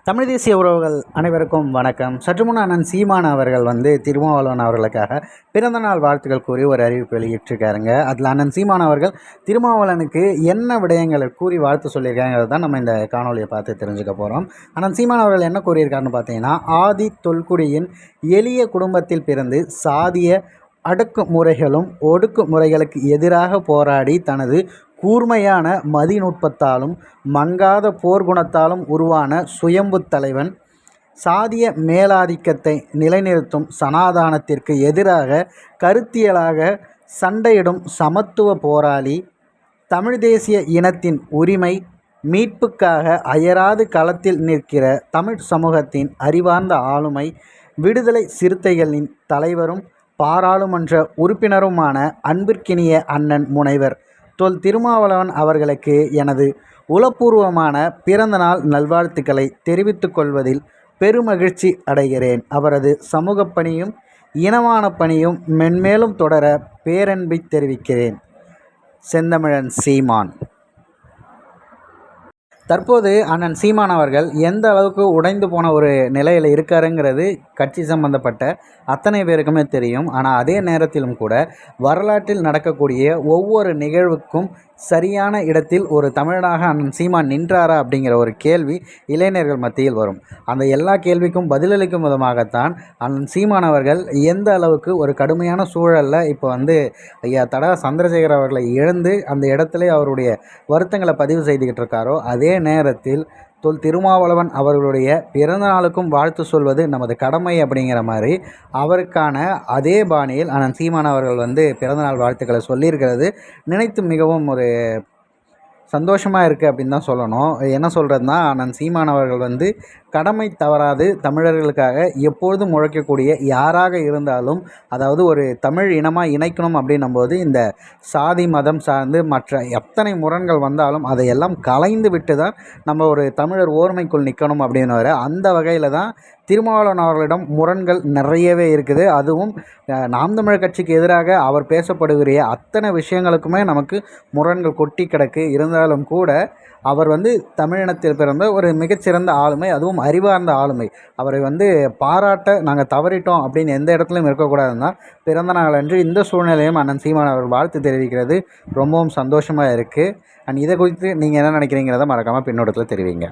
தமிழ் தேசிய உறவுகள் அனைவருக்கும் வணக்கம். சற்று முன் அண்ணன் சீமான் அவர்கள் வந்து திருமாவளவன் அவர்களுக்காக பிறந்தநாள் வாழ்த்துக்கள் கூறி ஒரு அறிவிப்பு வெளியிட்டிருக்காருங்க. அதில் அண்ணன் சீமான் அவர்கள் திருமாவளவனுக்கு என்ன விடயங்களை கூறி வாழ்த்து சொல்லியிருக்காங்கிறது தான் நம்ம இந்த காணொலியை பார்த்து தெரிஞ்சுக்க போகிறோம் அண்ணன் சீமான் அவர்கள் என்ன கூறியிருக்காருன்னு பார்த்தீங்கன்னா ஆதி தொல்குடியின் எளிய குடும்பத்தில் பிறந்து சாதிய அடக்குமுறைகளும் ஒடுக்குமுறைகளுக்கு எதிராக போராடி தனது கூர்மையான மதிநுட்பத்தாலும் மங்காத போர்க்குணத்தாலும் உருவான சுயம்பு தலைவன் சாதிய மேலாதிக்கத்தை நிலைநிறுத்தும் சனாதானத்திற்கு எதிராக கருத்தியலாக சண்டையிடும் சமத்துவ போராளி தமிழ் தேசிய இனத்தின் உரிமை மீட்புக்காக அயராது களத்தில் நிற்கிற தமிழ் சமூகத்தின் அறிவார்ந்த ஆளுமை விடுதலை சிறுத்தைகளின் தலைவரும் பாராளுமன்ற உறுப்பினருமான அன்பிற்கினிய அண்ணன் முனைவர் தொல் திருமாவளவன் அவர்களுக்கு எனது உளப்பூர்வமான பிறந்தநாள் நல்வாழ்த்துக்களை தெரிவித்துக் கொள்வதில் பெருமகிழ்ச்சி அடைகிறேன். அவரது சமூக பணியும் இனமான பணியும் மென்மேலும் தொடர பேரன்பை தெரிவிக்கிறேன். செந்தமிழன் சீமான். தற்போது அண்ணன் சீமான் அவர்கள் எந்த அளவுக்கு உடைந்து போன ஒரு நிலையில் இருக்காருங்கிறது கட்சி சம்பந்தப்பட்ட அத்தனை பேருக்குமே தெரியும். ஆனால் அதே நேரத்திலும் கூட வரலாற்றில் நடக்கக்கூடிய ஒவ்வொரு நிகழ்வுக்கும் சரியான இடத்தில் ஒரு தமிழனாக அண்ணன் சீமான் நின்றாரா அப்படிங்கிற ஒரு கேள்வி இளைஞர்கள் மத்தியில் வரும். அந்த எல்லா கேள்விக்கும் பதிலளிக்கும் விதமாகத்தான் அண்ணன் சீமான் அவர்கள் எந்த அளவுக்கு ஒரு கடுமையான சூழலில் இப்போ வந்து ஐயா தடா சந்திரசேகர் அவர்களை இழந்து அந்த இடத்துல அவருடைய வருத்தங்களை பதிவு செய்துக்கிட்டு இருக்காரோ அதே நேரத்தில் தொல் திருமாவளவன் அவர்களுடைய பிறந்த நாளுக்கும் வாழ்த்து சொல்வது நமது கடமை அப்படிங்கிற மாதிரி அவருக்கான அதே பாணியில் அண்ணன் சீமான் அவர்கள் வந்து பிறந்தநாள் வாழ்த்துக்களை சொல்லியிருக்கிறது. நினைத்து மிகவும் ஒரு சந்தோஷமாக இருக்குது அப்படின்னு தான் சொல்லணும். என்ன சொல்கிறதுனா அண்ணன் சீமான் அவர்கள் வந்து கடமை தவறாது தமிழர்களுக்காக எப்பொழுதும் முழைக்கக்கூடிய யாராக இருந்தாலும் அதாவது ஒரு தமிழ் இனமாக இணைக்கணும் அப்படின்னும் போது இந்த சாதி மதம் சார்ந்து மற்ற எத்தனை முரண்கள் வந்தாலும் அதையெல்லாம் கலைந்து விட்டு தான் நம்ம ஒரு தமிழர் ஓர்மைக்குள் நிற்கணும் அப்படின்னு அந்த வகையில் தான் திருமாவளவன் அவர்களிடம் முரண்கள் நிறையவே இருக்குது. அதுவும் நாம் தமிழர் கட்சிக்கு எதிராக அவர் பேசப்படுகிற அத்தனை விஷயங்களுக்குமே நமக்கு முரண்கள் கொட்டி கிடக்கு. இருந்தாலும் கூட அவர் வந்து தமிழினத்தில் பிறந்த ஒரு மிகச்சிறந்த ஆளுமை அதுவும் அறிவார்ந்த ஆளுமை. அவரை வந்து பாராட்ட நாங்கள் தவறிட்டோம் அப்படின்னு எந்த இடத்துலையும் இருக்கக்கூடாதுன்னா பிறந்த நாள் அன்று இந்த சூழ்நிலையும் அண்ணன் சீமான் அவர் வாழ்த்து தெரிவிக்கிறது. ரொம்பவும் சந்தோஷமாக இருக்குது அண்ட் இதை குறித்து நீங்கள் என்ன நினைக்கிறீங்கிறத மறக்காமல் பின்னோட்டத்தில் தெரிவிங்க.